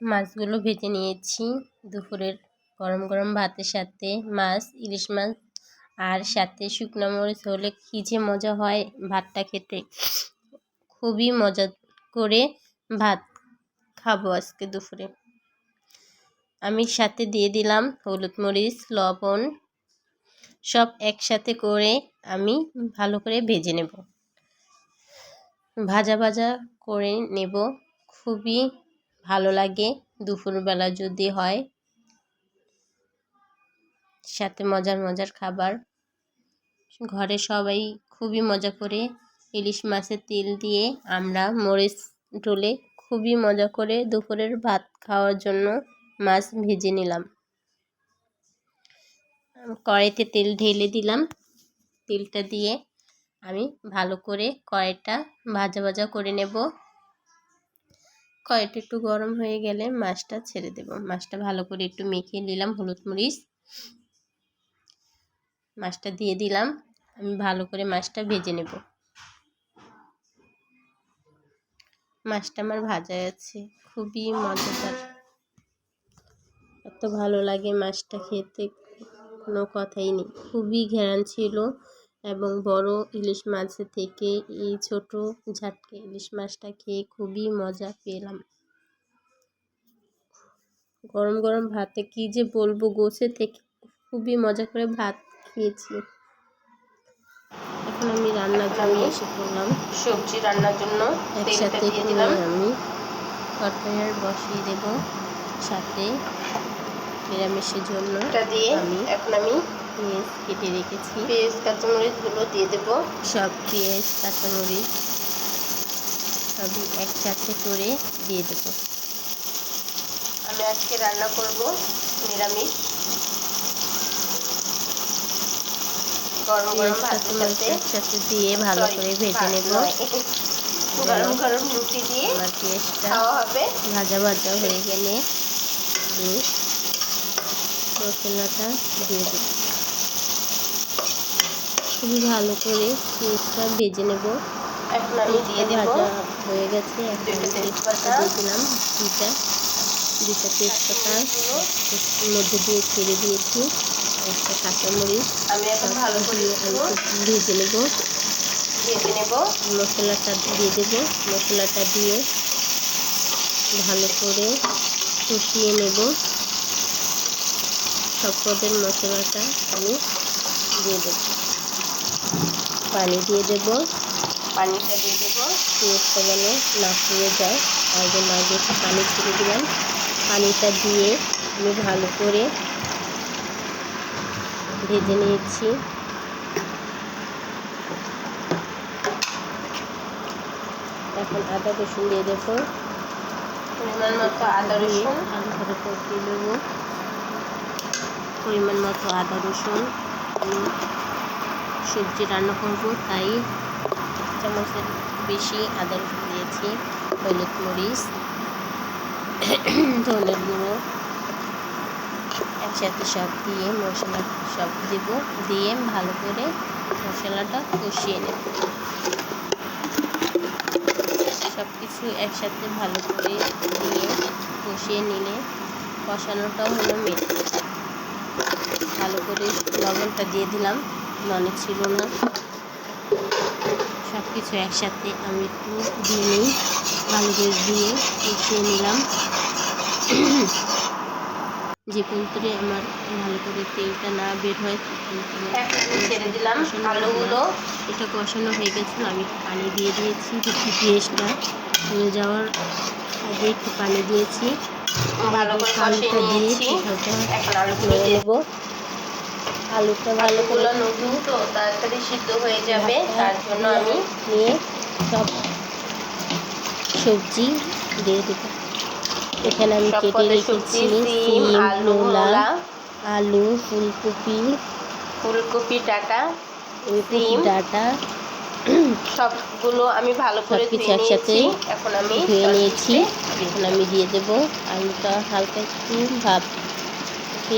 মাছগুলো ভেজে নিয়েছি। দুপুরের গরম গরম ভাতের সাথে মাছ, ইলিশ মাছ আর সাথে শুকনো মরিচ হলে কী যে মজা হয় ভাতটা খেতে। খুবই মজা করে ভাত খাব আজকে দুপুরে। আমি সাথে দিয়ে দিলাম হলুদ মরিচ, লবণ, সব একসাথে করে আমি ভালো করে ভেজে নেব। ভাজা ভাজা করে নেব। খুবই ভালো লাগে। দুপুরবেলা যদি হয়, সাথে মজার মজার খাবার। ঘরে সবাই খুবই মজা করে ইলিশ মাছের তেল দিয়ে আমরা মরিচ ডলে খুবই মজা করে দুপুরের ভাত খাওয়ার জন্য মাছ ভেজে নিলাম। কড়াইতে তেল ঢেলে দিলাম। তেলটা দিয়ে আমি ভালো করে কড়াইটা ভাজা ভাজা করে নেব। কড়াইটা একটু গরম হয়ে গেলে মাছটা ছেড়ে দেব। মাছটা ভালো করে একটু মেখে নিলাম, হলুদ মরিচ। মাছটা দিয়ে দিলাম, আমি ভালো করে মাছটা ভেজে নেব। মাছটা আমার ভাজা আছে, খুবই মজাদার। এত ভালো লাগে মাছটা খেতে, কোনো কথাই নেই। খুবই ঘেরান ছিল। এবং বড় ইলিশ মাছের থেকে এই ছোট ঝাটকে ইলিশ মাছটা খেয়ে খুবই মজা পেলাম। গরম গরম ভাতে কি যে বলব গোছে থেকে খুবই মজা করে ভাত খেয়েছি। এখন আমি রান্নার জন্য এসে পড়লাম। সবজি রান্নার জন্য একসাথে দিয়ে দিলাম। আমি তরকারি বসিয়ে দেব সাথে নিরামিষের জন্য দিয়ে আমি। এখন আমি পেঁয়াজ কেটে রেখেছি। পেঁয়াজ কাঁচামরিচগুলো দিয়ে দেবো। সব পেঁয়াজ কাঁচামরিচ সবই একসাথে করে দিয়ে দেবো। আমি আজকে রান্না করব নিরামিষ। গরম গরম ভাতের সাথে। একসাথে দিয়ে ভালো করে ভেজে ভাত নেব। গরম গরম রুটি দিয়ে আমার পেঁয়াজটা হবে। ভাজা ভাজা হয়ে গেলে মশলাটা দিয়ে দেব। খুবই ভালো করে পেঁয়াজটা ভেজে নেব। এখন আমি দিয়ে দেবো। ভাজা হয়ে গেছে এখন তেজপাতা তেজপাতা। দিয়ে দিলাম দুটা দুটা তেজপাতা মধ্যে দিয়ে ছেড়ে দিয়েছি। একটা কাঁচামরিচ আমি এখন ভালো করে ভেজে নেব। ভেজে নেব। মশলাটা দিয়ে দেব। মশলাটা দিয়ে ভালো করে কষিয়ে নেব। সব পদের মশলাটা আমি দিয়ে দেব। পানি দিয়ে দেব। পানিটা দিয়ে দেবো। পেঁয়াজটা যেন না পুড়ে যায়। তার জন্য আগে একটু পানি ছেড়ে দিলাম। পানিটা দিয়ে আমি ভালো করে ভেজে নিয়েছি। এখন আদা রসুন দিয়ে দেবো। পরিমাণ মতো আদা দিয়ে রসুন। ভালো করে কষিয়ে দেবো। পরিমাণ মতো আদা রসুন। সবজি রান্না করব, তাই চামচের বেশি আদা রসুন দিয়েছি, হলুদ মরিচ, ধনের গুঁড়ো, একসাথে সব দিয়ে মশলা সব দেব, দিয়ে ভালো করে মশলাটা কষিয়ে নেব। সব কিছু একসাথে ভালো করে দিয়ে কষিয়ে নিলে কষানোটা হলো মেন ভালো করে লবণটা দিয়ে দিলাম। মনে ছিল না। সব কিছু একসাথে আমি একটু দিয়ে নিই ভালো করে দিয়ে কষিয়ে নিলাম। যে পর্যন্ত আমার ভালো করে তেলটা না বের হয় ছেড়ে দিলাম আলুগুলো। এটা কষানো হয়ে গেছিল আমি পানি দিয়ে দিয়েছি একটু পেঁয়াজটা হয়ে যাওয়ার আগে একটু পানি দিয়েছি। ভালো করে কষিয়ে আলুটা দিয়ে এখন আলুগুলো নেব। আলুটা ভালো করে নতুন তো তাড়াতাড়ি সিদ্ধ হয়ে যাবে তার জন্য আমি নিয়ে সব সবজি দিয়ে দেব। এখানে আমি কেটে রেখেছি সিম আলু মূলা। আলু ফুলকপি। ফুলকপি ডাটা সিম, ডাটা। সবগুলো আমি ভালো করে ধুয়ে একসাথে এখন আমি ধুয়ে নিয়েছি। কিছু এখন আমি দিয়ে দেবো আলুটা হালকা একটু ভাপ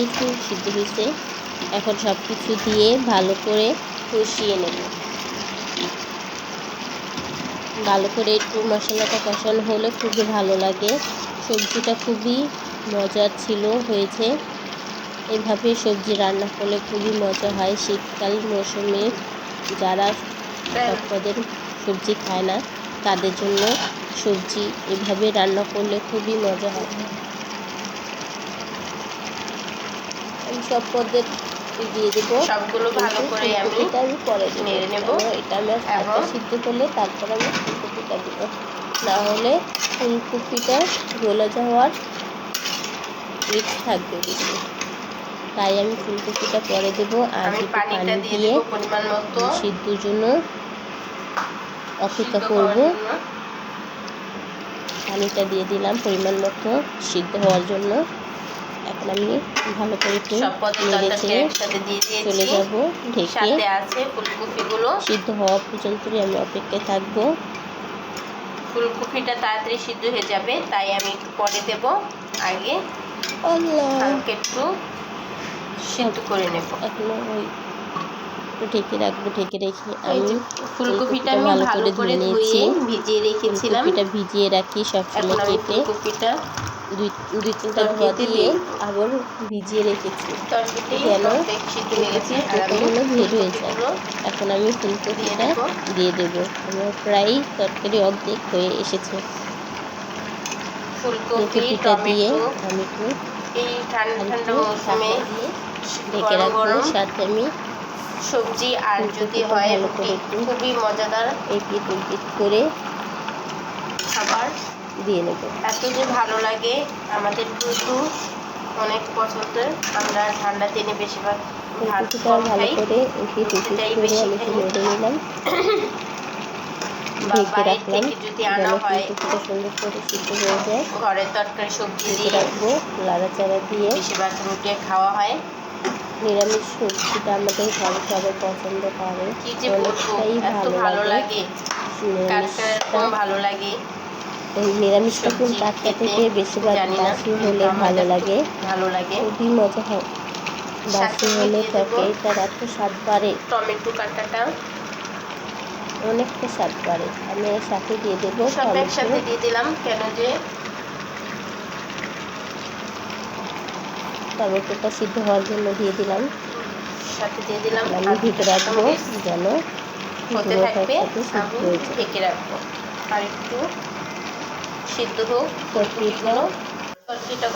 একটু সিদ্ধ হয়েছে। এখন সব কিছু দিয়ে ভালো করে কষিয়ে নেব। ভালো করে একটু মশলাটা কষানো হলে খুবই ভালো লাগে। সবজিটা খুবই মজার ছিল, হয়েছে। এভাবে সবজি রান্না করলে খুবই মজা হয়। শীতকাল মৌসুমে যারা সব পদের সবজি খায় না, তাদের জন্য সবজি এভাবে রান্না করলে খুবই মজা হয়। আমি সব পদের দিয়ে দেবো সবগুলো ভালো করে আমি আমি পরে দেবো। নেড়ে নেব। এটা হালকা এবং- সিদ্ধ করলে তারপর আমি ফুলকপিটা দেব। না হলে ফুলকপিটা গলে যাওয়ার রিস্ক থাকবে বেশি। তাই আমি ফুলকপিটা পরে দেবো আর আমি পানিটা পানি দিয়ে দিয়ে পরিমাণ মতো। সিদ্ধর জন্য অপেক্ষা করব। পানিটা দিয়ে দিলাম পরিমাণ মতো সিদ্ধ হওয়ার জন্য। এখন আমি ভালো করে একটু সব পদের নেড়ে তরকারিটা চেড়ে একসাথে দিয়ে চলে যাব ঢেকে। সাথে আছে ফুলকপিগুলো। সিদ্ধ হওয়া পর্যন্তই আমি অপেক্ষায় থাকব। ফুলকপিটা তাড়াতাড়ি সিদ্ধ হয়ে যাবে তাই আমি একটু পরে দেব। আগে হালকা একটু সিদ্ধ করে নেব। এখনও ওই একটু ঢেকে রাখব ঢেকে রেখে আমি ফুলকপিটা আমি ভালো করে ধুয়ে ভিজিয়ে রেখেছিলাম। ফুলকপিটা ভিজিয়ে রাখি সবসময় কেটে। ফুলকপিটা দুই দুই তিনটা ধোয়া দিয়ে আবার ভিজিয়ে রেখেছি। ফুলকপিগুলো হয়ে যায়। এখন আমি ফুলকপিটা দিয়ে দেবো। আমার প্রায় তরকারি অর্ধেক হয়ে এসেছে। ফুলকপিটা দিয়ে আমি একটু এই ঢাকা রাখব। সাথে আমি সবজি আর যদি হয় খুবই মজাদার। উলপিট করে দিয়ে নেব। এত যে ভালো লাগে আমাদের টুটু অনেক পছন্দের আমরা ঠান্ডা দিনে বেশিরভাগ ভাত ফুলকপিটা কম ভালো করে এপিট উলপিট করে আমি একটু খাই। নিলাম। ঢেকে রাখলাম। যেন আনা সুন্দর করে সিদ্ধ হয়ে যায়। ঘরের তরকারি সবজি দিয়ে রাখব লাড়াচাড়া দিয়ে। বেশিরভাগ রুটি খাওয়া হয়। নিরামিষ সবজিটা আমাদের ঘরে সবাই পছন্দ করে। অনেকটাই ভালো লাগে। ভালো লাগে। এই কিন্তু সবজি টাটকা থেকে বেশিরভাগ বাসি হলে ভালো লাগে। ভালো লাগে। খুবই মজা হয়। বাসি হলে। এত স্বাদ বাড়ে। টমেটো কাটাটা। অনেকটা স্বাদ বাড়ে। আমি এর সাথে দিয়ে দেবো সব একসাথে দিয়ে দিলাম কেন যে? টমেটোটা সিদ্ধ হওয়ার জন্য দিয়ে দিলাম। সাথে দিয়ে দিলাম আমি ঢেকে রাখব যেন হতে থাকবে আমি ঢেকে রাখব। আর একটু সিদ্ধ হোক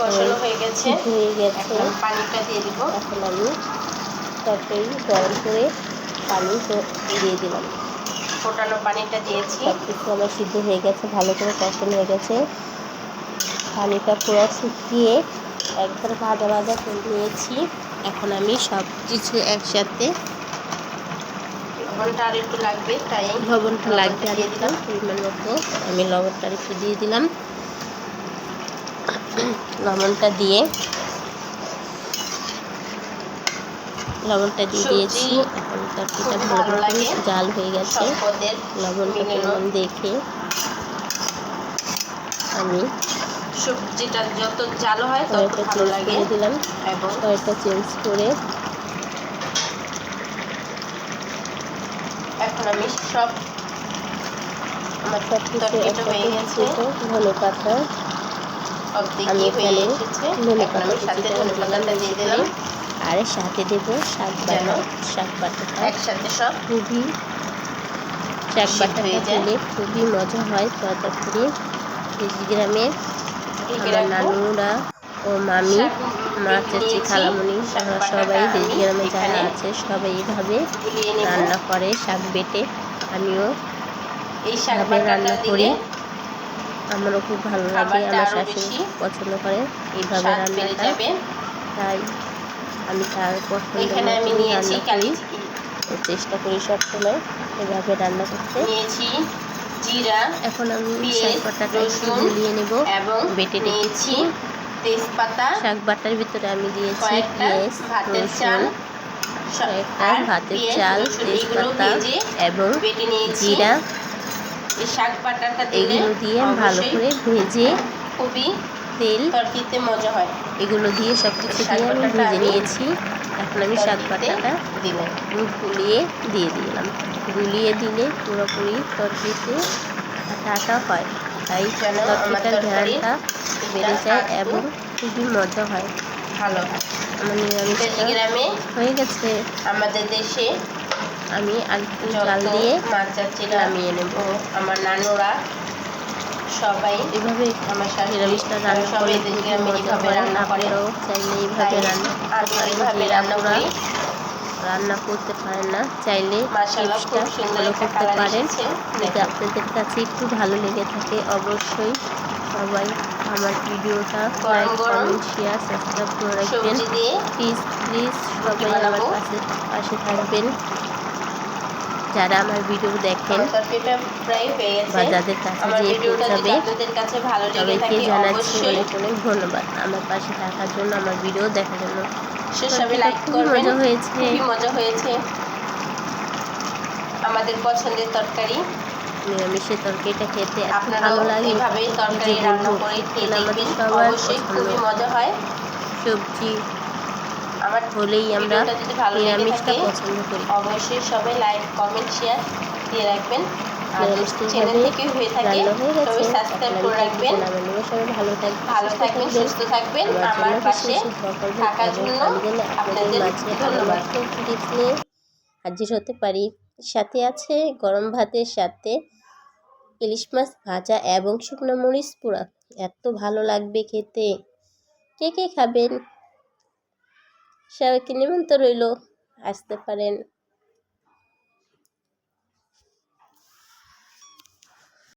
কষানো হয়ে গেছে। হয়ে গেছে। পানিটা দিয়ে দিব। এখন আমি তরকারি গরম করে পানি দিয়ে দিলাম। ফোটানো পানিটা দিয়েছি। সব কিছু আমার সিদ্ধ হয়ে গেছে ভালো করে কষানো হয়ে গেছে। পানিটা পুরো শুকিয়ে একবার ভাজা ভাজা করে নিয়েছি। এখন আমি সব কিছু একসাথে লবণটা আর একটু লাগবে তাই লবণটা লাগবে আর দিয়ে দিলাম। পরিমাণ মতো। আমি লবণটা আর একটু দিয়ে দিলাম। লবণটা দিয়ে লবণটা দিয়ে দিয়েছি। এখন তরকারিটা ভালো লাগে। জাল হয়ে গেছে। লবণটা। পরিমাণ দেখে আমি সবজিটা যত জাল হয় তত ভালো লাগে। দিলাম। এবং কড়াইটা চেঞ্জ করে সব আমার সব কিছু হয়ে গেছে। ধনে পাতা। অর্ধেক আমি এখানে এসেছে। ধনে পাতা আমি সাথে কুচিটা ধনে পাতাটা দিয়ে দিলাম। আর সাথে দেবো শাক বাটা শাক বাটাটা। একসাথে সব খুবই শাক বাটাটা হয়ে। দিলে খুবই মজা হয় তরকারি দেশ গ্রামে আমার নানুরা ও মামি বেটে চাচি। খালামণি শাক সবাই দেশ গ্রামে যারা আছে সবাই এইভাবে রান্না করে শাক বেটে। আমিও এই শাক রান্না করি। আমারও খুব ভালো লাগে আমার শাশুড়ি পছন্দ করে এইভাবে রান্নাটা যাবে তাই আমি তার পছন্দ রান্না করি। চেষ্টা করি সবসময় এভাবে রান্না করতে। নিয়েছি জিরা এখন আমি শাক বাটাটা একটু গুলিয়ে নেব এবং বেটে নিয়েছি তেজপাতা শাক বাটার ভিতরে আমি দিয়েছি পেঁয়াজ ভাতের চাল কয়েকটা আর ভাতের চাল তেজপাতা এবং জিরা। এই শাক বাটাটা এগুলো দিয়ে ভালো করে ভেজে খুবই তেল তরকিতে মজা হয়। এগুলো দিয়ে সব কিছু দিয়ে আমি ভেজে নিয়েছি। এখন আমি শাক তরকিতে বাটাটা দিলাম গুলিয়ে দিয়ে দিলাম। গুলিয়ে দিলে পুরোপুরি তরকারিতে আটা আটা হয়। তাই তরকারি ঘ্রাণটা বেড়ে যায় এবং খুবই মজা হয়। ভালো। আমার দেশি নিরামিষটা গ্রামে হয়ে গেছে। আমাদের দেশে আমি আর দিয়ে মাছ চাচিরা নামিয়ে নেব। আমার নানুরা সবাই এভাবে আমার নিরামিষটা রান্না সবাই গ্রামে এইভাবে রান্না করে। চাইলে এইভাবে রান্না আমি করতে এইভাবে রান্না করি। রান্না করতে পারেন না চাইলে মাশাআল্লাহ খুব টিপসটা সুন্দর ফলো করতে পারেন। যদি আপনাদের কাছে একটু ভালো লেগে থাকে অবশ্যই সবাই আমার ভিডিওটা লাইক কমেন্ট শেয়ার সাবস্ক্রাইব করে রাখবেন। প্লিজ প্লিজ সবাই আমার পাশে পাশে থাকবেন। যারা আমার ভিডিও দেখেন বা যাদের কাছে যেয়ে পৌঁছাবে সবাইকে জানাচ্ছি অনেক অনেক ধন্যবাদ। আমার পাশে থাকার জন্য আমার ভিডিও দেখার জন্য। সবাই লাইক করবেন। মজা হয়েছে। মজা হয়েছে। আমাদের পছন্দের তরকারি। নিরামিষের তরকারিটা খেতে এত ভালো লাগে। যে রান্না বলব। করে খেয়ে আমাদের সবার খুবই মজা হয়। সবজি আমার হলেই আমরা যদি ভালো লেগে নিরামিষটা পছন্দ করি। অবশ্যই সবাই লাইক কমেন্ট শেয়ার দিয়ে রাখবেন। ভালো থাকবেন ভালো থাকবেন সুস্থ থাকবেন। আমার পাশে থাকার জন্য আপনাদের আপনাদের ধন্যবাদ। টিপস নিয়ে হাজির হতে পারি। সাথে আছে গরম ভাতের সাথে ইলিশ মাছ, ভাজা এবং শুকনো মরিচ পোড়া। এত ভালো লাগবে খেতে। কে কে খাবেন? সবাইকে নিমন্ত্রণ রইল। আসতে পারেন।